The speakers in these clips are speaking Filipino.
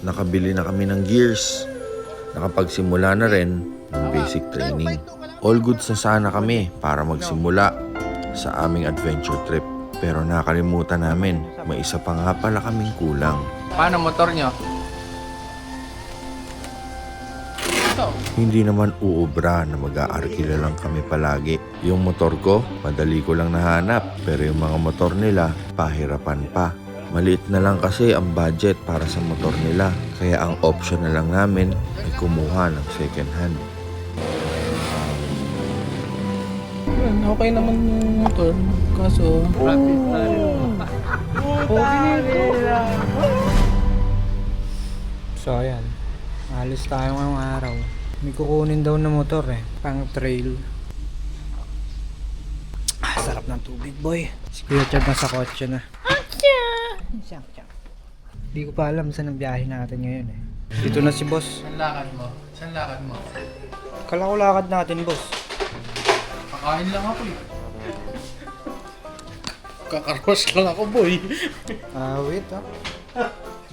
nakabili na kami ng gears. Nakapagsimula na rin ng basic training. All goods na sana kami para magsimula sa aming adventure trip. Pero nakalimutan namin, may isa pa nga pala kaming kulang. Paano motor nyo? Hindi naman uubra na mag-aarkila lang kami palagi. Yung motor ko, madali ko lang nahanap. Pero yung mga motor nila, pahirapan pa. Maliit na lang kasi ang budget para sa motor nila. Kaya ang option na lang namin ay kumuha ng second hand. Yan, okay naman yung motor. Kaso... So ayan, alis tayo ngayong araw. May kukunin daw na motor eh, pang trail. Ah, sarap ng tubig boy. Si Kuya Chad nasa kotse na. Siyak, siyak. Di ko pa alam saan ang biyahe natin ngayon eh. Dito na si boss. Saan lakad mo? Saan lakad mo? Kala ko lakad natin boss. Kakain lang ako eh. Kakarwas lang ako boy. Ah, wait ah.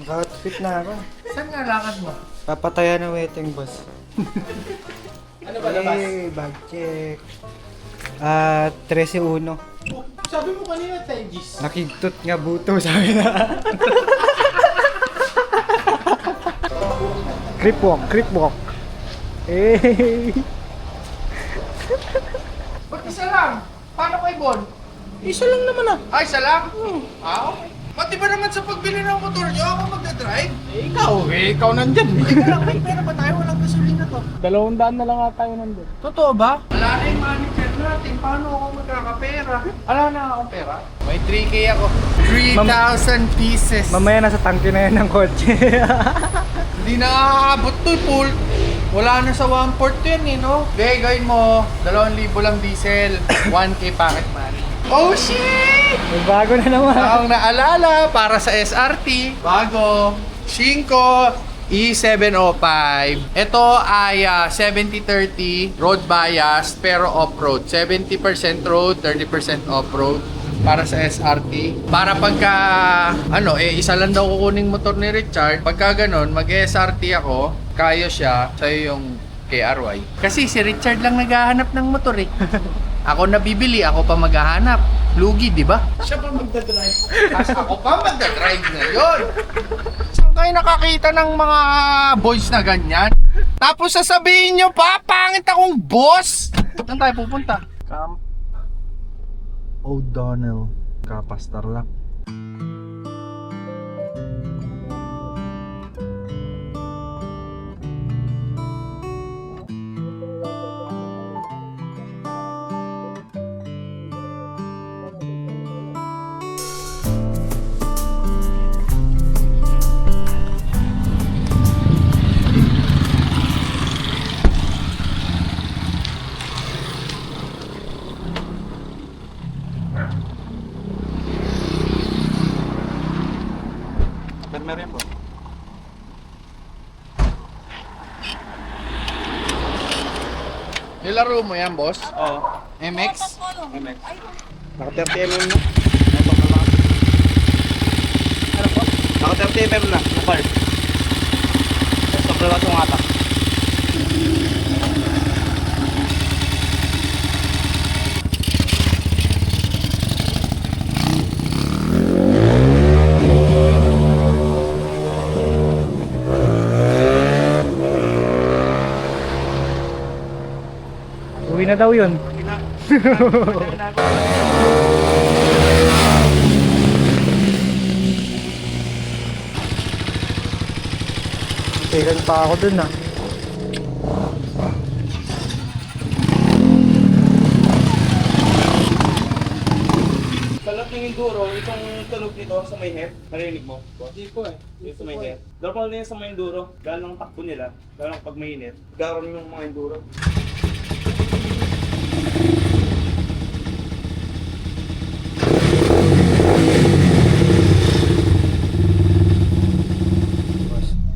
Naka-outfit na ako. Saan nga lakad mo? Papatayan ng waiting boss. Ano Eh, bag check. Ah, 13-1. Sabi mo kanina Tegis. Nakigtot nga buto sabi na. creep walk, creep walk. Eh. Ba't isa lang? Paano kay Bon? Isa lang naman ah. Ay, isa lang? Ah, okay. Pati ba naman sa pagbili ng motor nyo, ako magdadrive? Eh, ikaw. Eh, ikaw nandyan. Teka lang, may pera ba tayo? Walang gasolina to. Dalawang daan na lang nga tayo nandun. Totoo ba? Wala na yung manager natin. Paano ako magkakapera? Wala na akong pera. May 3K ako. 3,000 pieces. Mamaya nasa tangke na yan ng kotse. Hindi na aabot to, Paul. Wala na sa 1 port yun eh, no? Hindi, gawin mo. 2,000 lang diesel. 1K pocket money. Oh, shit! May bago na naman. Ang naalala para sa SRT, bago, 5 E705. Ito ay ah, 70-30 road bias pero off-road. 70% road, 30% off-road para sa SRT. Para pagka, ano, eh, isa lang daw kukuning motor ni Richard. Pagka ganun, mag-SRT ako, kaya siya, sa'yo yung KRY. Kasi si Richard lang naghahanap ng motor eh. Ako na bibili, ako pa maghahanap. Lugi, di ba? Siya pa magdadrive. Tapos ako pa magdadrive ngayon. Saan kayo nakakita ng mga boys na ganyan? Tapos sasabihin nyo pa, pangit akong boss! Saan tayo pupunta? Camp O'Donnell, Kapastarlak. Ba't Nilaro mo yan, boss? Oo. MX? MX. Naka 30 mm na. Ano Naka 30 mm na. Na bar. Sobrang lang sungata. Uwi na daw yun. Kailan pa ako dun ah. Salat ng enduro, itong tunog nito sa may head, narinig mo? Hindi po eh. Dito sa may head. Normal din sa mga enduro, dahil ng takbo nila, dahil ng pag mainit, garon yung mga enduro.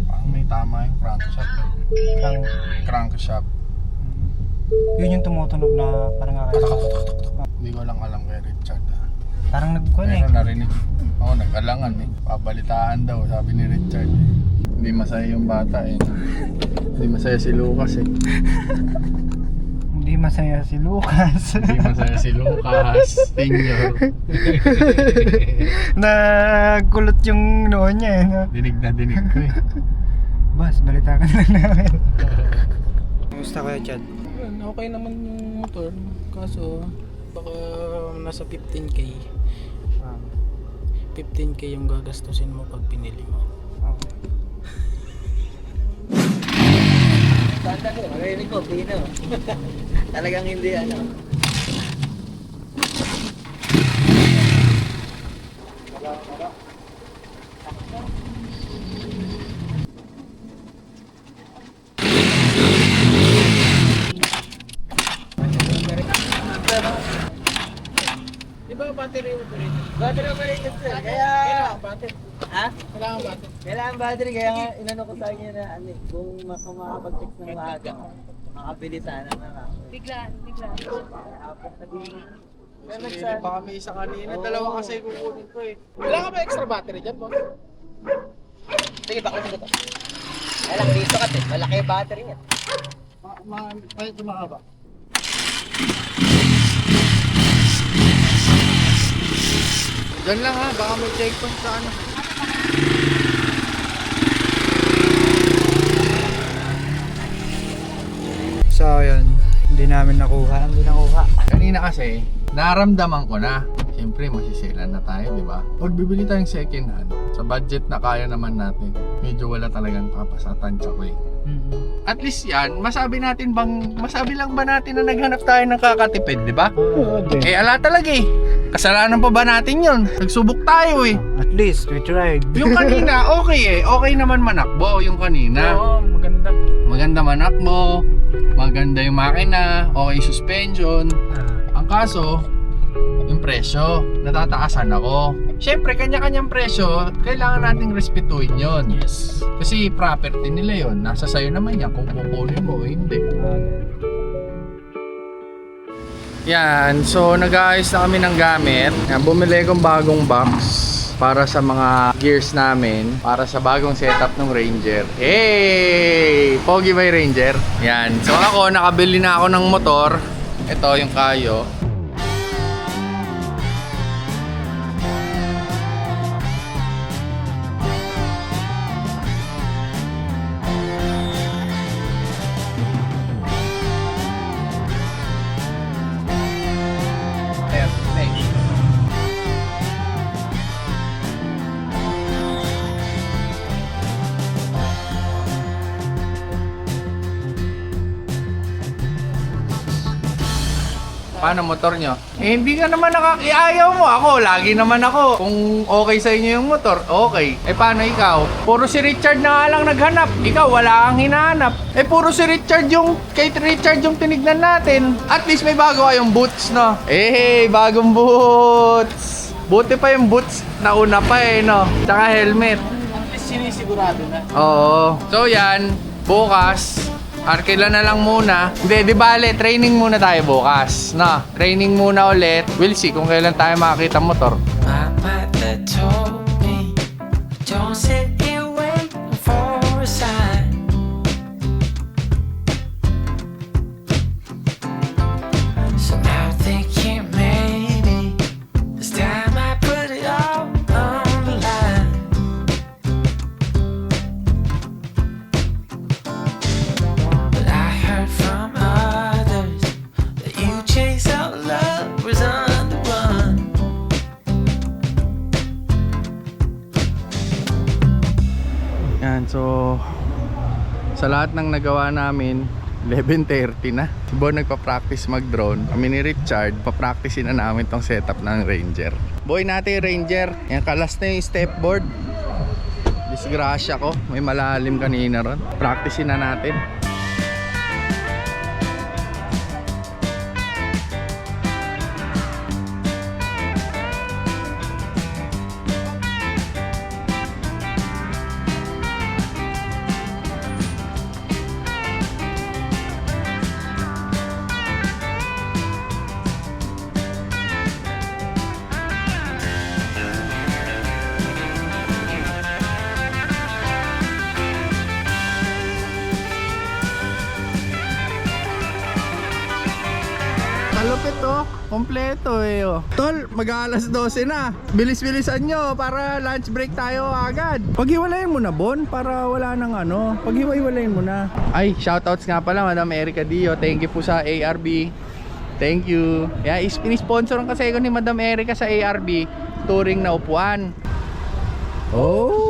Parang may tama yung crankshaft. Ang, Crankshaft. yun yung tumutunog na parang akala. Hindi ko lang alam kay Richard. ah. Parang nag-connect. Pero narinig. Oo, nag-alangan eh. Pabalitaan daw, sabi ni Richard. eh. Hindi masaya yung bata eh. Hindi masaya si Lucas eh. Hindi masaya si Lucas. Hindi masaya si Lucas. Senior. Nagkulot yung noo niya eh. No? Dinig na dinig ko eh. Boss, balita ka lang namin. Kumusta kaya, Chad? Okay naman yung motor. Kaso, baka nasa 15k. Ah, 15k yung gagastusin mo pag pinili mo. okay. Tanda ko, marinig ko, pino. Talagang hindi ano. Di ba battery operated? Battery operated sir, kaya... battery? Ha? Kailangan battery. Kailangan battery, kaya nga inano ko sa kanya na ano eh, kung mak- kung makapag-check ng maaga, makabili sana na ako. Biglaan, biglaan. Apat na din. Kaya Hindi nagsa- pa kami isa kanina. Dalawa kasi kukunin ko eh. Wala ka ba extra battery dyan, boss? Sige, bakit mo to? Kaya lang dito kasi, malaki yung battery niya. Kahit mahaba. Diyan lang ha, baka may checkpoint sa ano. So, yun. Hindi namin nakuha. Hindi nakuha. Kanina kasi, naramdaman ko na. Siyempre, masisilan na tayo, di ba? Pag bibili tayong second hand, sa budget na kaya naman natin, medyo wala talagang kapasatan ko eh. Mm-hmm. At least yan, masabi natin bang, masabi lang ba natin na naghanap tayo ng kakatipid, di ba? Oo, din. Eh, ala talaga eh. Kasalanan pa ba natin yun? Nagsubok tayo eh. At least, we tried. Yung kanina, okay eh. Okay naman manakbo yung kanina. Oo, maganda. Maganda manakbo, maganda yung makina, okay suspension. Ah, Ang kaso, yung presyo, natataasan ako. Siyempre, kanya-kanyang presyo, kailangan nating respetuhin yon. Yes. Kasi property nila yon Nasa sayo naman yan kung kukunin mo o hindi. Yan, so nag-aayos na kami ng gamit. Yan, bumili akong bagong box para sa mga gears namin, para sa bagong setup ng Ranger. Hey! Pogi yung Ranger? Yan. So ako, nakabili na ako ng motor. Ito yung kayo. Paano motor nyo? Eh, hindi ka naman nakakiayaw mo. Ako, lagi naman ako. Kung okay sa inyo yung motor, okay. Eh, paano ikaw? Puro si Richard na nga lang naghanap. Ikaw, wala kang hinahanap. Eh, puro si Richard yung, kay Richard yung tinignan natin. At least may bago kayong boots, no? Eh, bagong boots. Buti pa yung boots. Nauna pa eh, no? Tsaka helmet. At least sinisigurado na. Oo. So yan, bukas, Arkila na lang muna. Hindi, di bale, training muna tayo bukas. Na, training muna ulit. We'll see kung kailan tayo makakita motor. My mother told lahat ng nagawa namin, 11.30 na. Si Bon nagpa-practice mag-drone. Kami ni Richard, pa-practice na namin tong setup ng Ranger. Boy natin Ranger, yan kalas na yung stepboard. Disgrasya ko, may malalim kanina ron. Practice na natin. Kompleto eh. Oh. Tol, mag-aalas 12 na. Bilis-bilisan nyo para lunch break tayo agad. Paghiwalayin mo na, Bon, para wala nang ano. Paghiwa-hiwalayin mo na. Ay, shoutouts nga pala, Madam Erica Dio. Thank you po sa ARB. Thank you. Yeah, is in-sponsoran kasi ko ni Madam Erica sa ARB touring na upuan. Oh.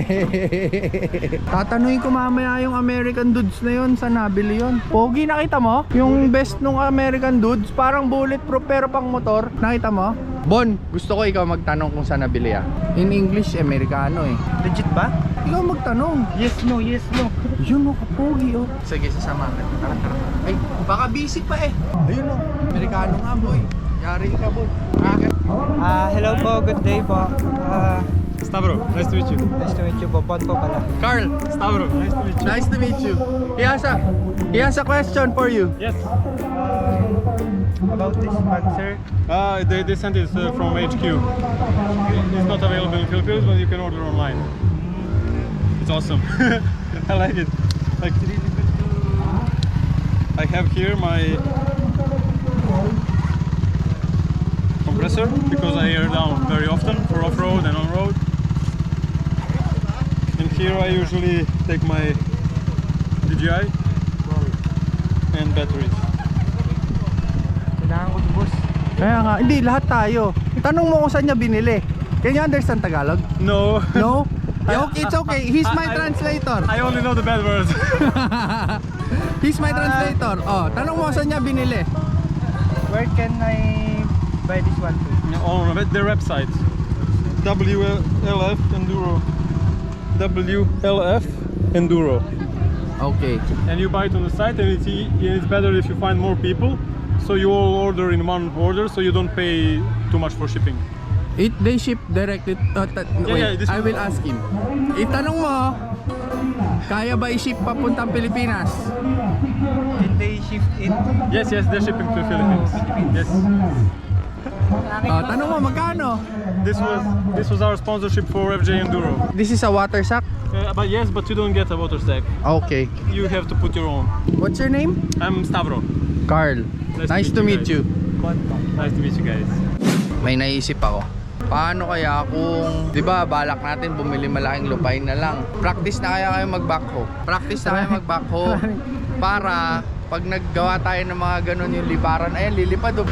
Tatanungin ko mamaya yung American Dudes na yun sa nabili yun. Pogi nakita mo? Yung best nung American Dudes, parang bulletproof pero pang motor. Nakita mo? Bon, gusto ko ikaw magtanong kung saan nabili ah. In English, Amerikano eh. Legit ba? Ikaw magtanong. Yes, no, yes, no. Yun o, kapogi o. Sige, sasama ka. Tara, tara. Ay, baka busy pa eh. Ayun o, Amerikano nga boy. Yari ka boy. Ah, Ah, hello po, good day po. Ah, Stavro, nice to meet you. nice to meet you po. Bon po pala. Carl, Stavro, nice to meet you. nice to meet you. He has a, he has a question for you. Yes. About this bag, sir. Uh, they, they sent it uh, from HQ. It's not available in Philippines, but you can order online. It's awesome. I like it. Like I have here my compressor because I air down very often for off-road and on-road. Here I usually take my DJI and batteries. Kailangan ko to, boss. Kaya nga, hindi, lahat tayo. Tanong mo kung saan niya binili. Can you understand Tagalog? No, No? Yeah, okay, it's okay. He's my translator. I only know the bad words. He's my translator. Oh, tanong mo saan niya binili. Where can I buy this one to? on their website WLF Enduro WLF Enduro Okay. and you buy it on the site and it's, e- it's better if you find more people so you all order in one order so you don't pay too much for shipping It they ship directly uh, Yeah, wait, yeah, this I is- will ask him. Itanong mo, kaya ba i-ship papuntang Pilipinas? Can they shift it? yes yes they're shipping to Philippines yes Oh, tanong mo magkano? This was this was our sponsorship for FJ Enduro This is a water sack. uh, but yes but you don't get a water stack Okay. you have to put your own What's your name? I'm Stavro Carl. Nice, to meet you. Bon po. nice to meet you guys May naisip ako. Paano kaya kung, 'di ba, balak natin bumili malaking lupain na lang. Practice na kaya kayo mag-backhoe. Practice na kayo mag-backhoe para pag naggawa tayo ng mga ganun yung liparan, ayan lilipad oh.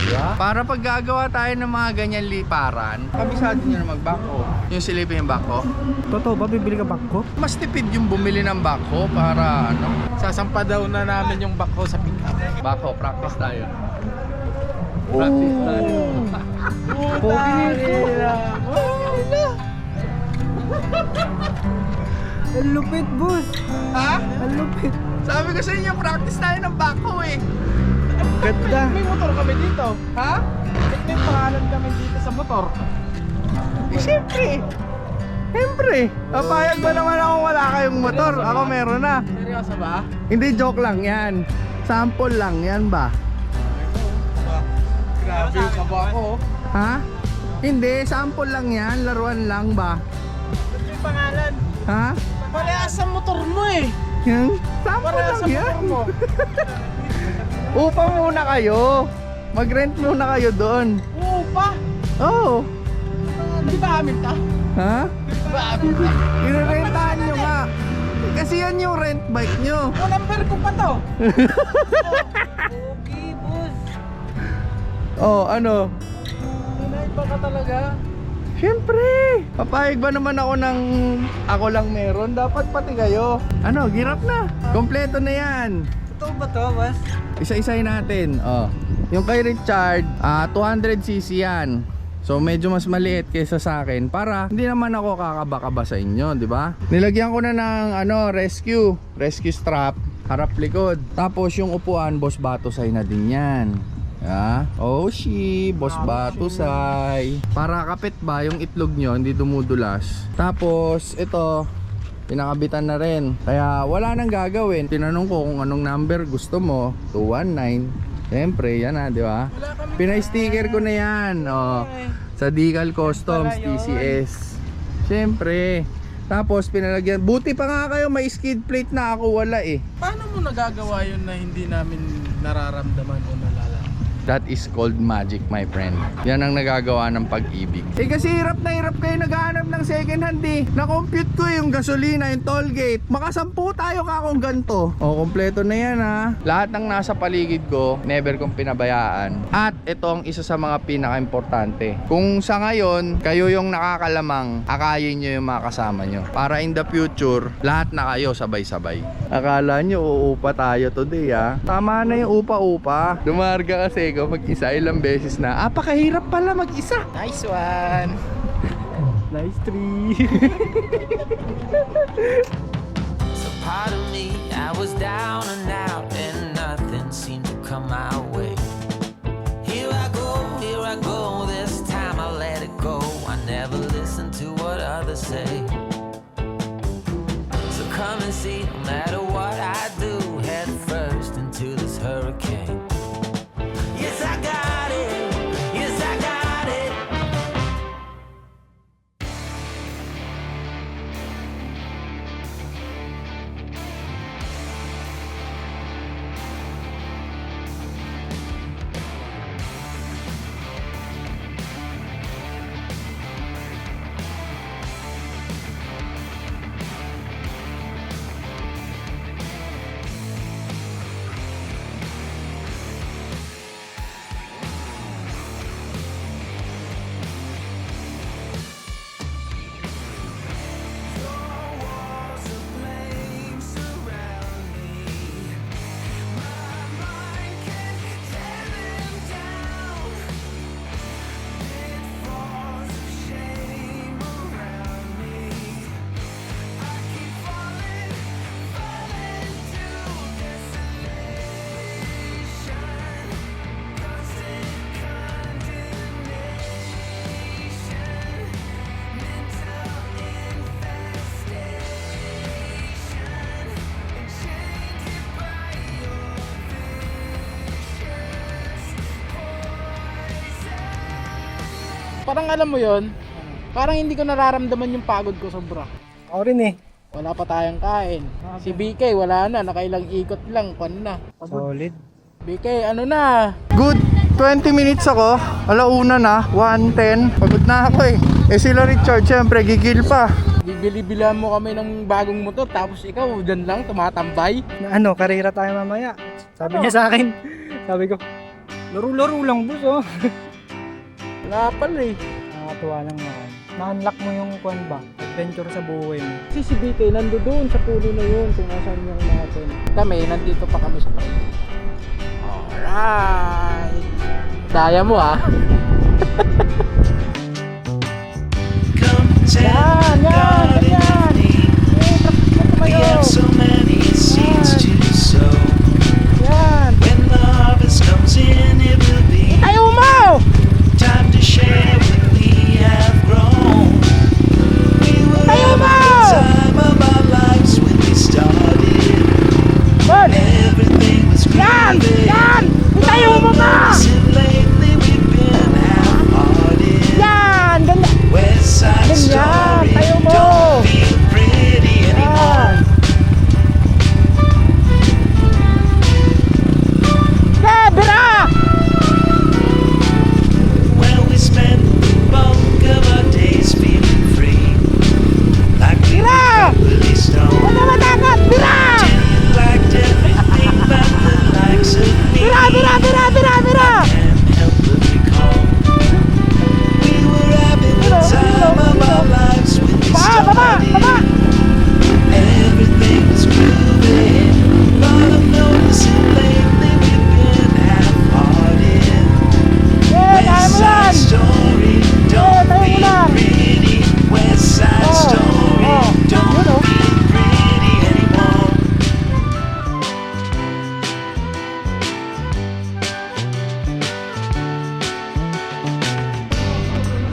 Oh, di ba? Para pag gagawa tayo ng mga ganyan liparan, kabisado nyo na mag-backhoe. Yung silipin yung backhoe. Totoo ba? Bibili ka bag ko? Mas tipid yung bumili ng backhoe para ano, Sasampa daw na namin yung backhoe sa pickup. backhoe, practice tayo. Practice tayo. Pogi. Ang lupit, boss. Ha? Ang lupit. Sabi ko sa inyo, practice tayo ng backhoe eh. Ganda. May motor kami dito. Ha? May pangalan kami dito sa motor. Eh, siyempre. Siyempre. Papayag ba naman ako wala kayong motor? Ako meron na. Seryoso ba? Hindi joke lang yan. Sample lang yan ba? Grabe yung kaba ko. Ha? Hindi, sample lang yan. Laruan lang ba? May pangalan. Ha? Parehas sa motor mo eh. Yung sample Parehas sa lang yan. motor mo. Upa muna kayo. Mag-rent muna kayo doon. Oo pa. Oh. Di ba amin ta? Ha? Di ba amin ta? Irerentahan nyo nga. Kasi yan yung rent bike nyo. O, number ko pa to. Pogi, boss. Oh, ano? Iba ka talaga. Siyempre! Papayag ba naman ako ng ako lang meron? Dapat pati kayo. Ano, girap na. Kompleto na yan. Totoo ba to, boss? Isa-isahin natin. Oh. Yung kay Richard, ah 200cc yan. So medyo mas maliit kaysa sa akin para hindi naman ako kakaba-kaba sa inyo, di ba? Nilagyan ko na ng ano, rescue, rescue strap, harap likod. Tapos yung upuan, boss batusay na din yan. Ah, oh shi, boss batusay. Para kapit ba yung itlog nyo, hindi dumudulas. Tapos ito, pinakabitan na rin. Kaya wala nang gagawin. Tinanong ko kung anong number gusto mo. 219. Siyempre, yan na, di ba? Pinay-sticker ko na yan. Oh, sa Decal Customs, TCS. Siyempre. Tapos pinalagyan. Buti pa nga kayo may skid plate na ako wala eh. Paano mo nagagawa yun na hindi namin nararamdaman o nalala? That is called magic, my friend. Yan ang nagagawa ng pag-ibig. Eh kasi hirap na hirap kayo naghahanap ng second hand eh. Na-compute ko yung gasolina, yung toll gate. Makasampu tayo ka kung ganito. O, kompleto na yan ha. Lahat ng nasa paligid ko, never kong pinabayaan. At ito ang isa sa mga pinaka-importante. Kung sa ngayon, kayo yung nakakalamang, akayin nyo yung mga kasama nyo. Para in the future, lahat na kayo sabay-sabay. Akala nyo, uupa tayo today ha. Tama na yung upa-upa. Dumarga kasi ko mag-isa ilang beses na. Apakahirap pala mag-isa. Nice one! Nice tree. So part of me, I was down and out, Parang alam mo yon parang hindi ko nararamdaman yung pagod ko sobra. Ako rin eh. Wala pa tayong kain. Si BK wala na, nakailang ikot lang, kwan na. Solid. BK, ano na? Good 20 minutes ako. Alauna na, 1.10. Pagod na ako eh. Eh sila Richard, syempre gigil pa. Bibili-bilihan mo kami ng bagong motor tapos ikaw dyan lang tumatambay. Na ano, karera tayo mamaya. Sabi niya sa akin. Sabi ko, laro-laro lang boss oh. Wala pala eh. Nakakatuwa lang naman. Na-unlock mo yung kwan ba? Adventure sa buhay mo. Si si BK nando doon sa puno na yun kung nasaan yung natin. Kami, nandito pa kami sa puno. Alright! Daya mo ah. Come tell God in me. We have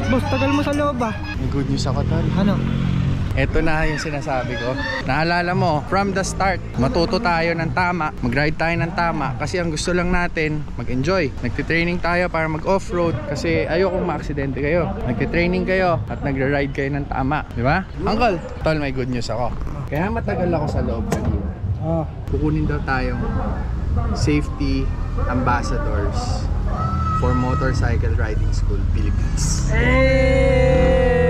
Boss, tagal mo sa loob ah. May good news ako tol. Ano? Ito na yung sinasabi ko. Naalala mo, from the start, matuto tayo ng tama, mag-ride tayo ng tama kasi ang gusto lang natin, mag-enjoy. Nagtitraining tayo para mag-off-road kasi ayokong ma-aksidente kayo. Nagtitraining kayo at nagre-ride kayo ng tama. Di ba? Uncle, tol, may good news ako. Kaya matagal ako sa loob kanina. Oh, kukunin daw tayong safety ambassadors for Motorcycle Riding School Philippines. Hey!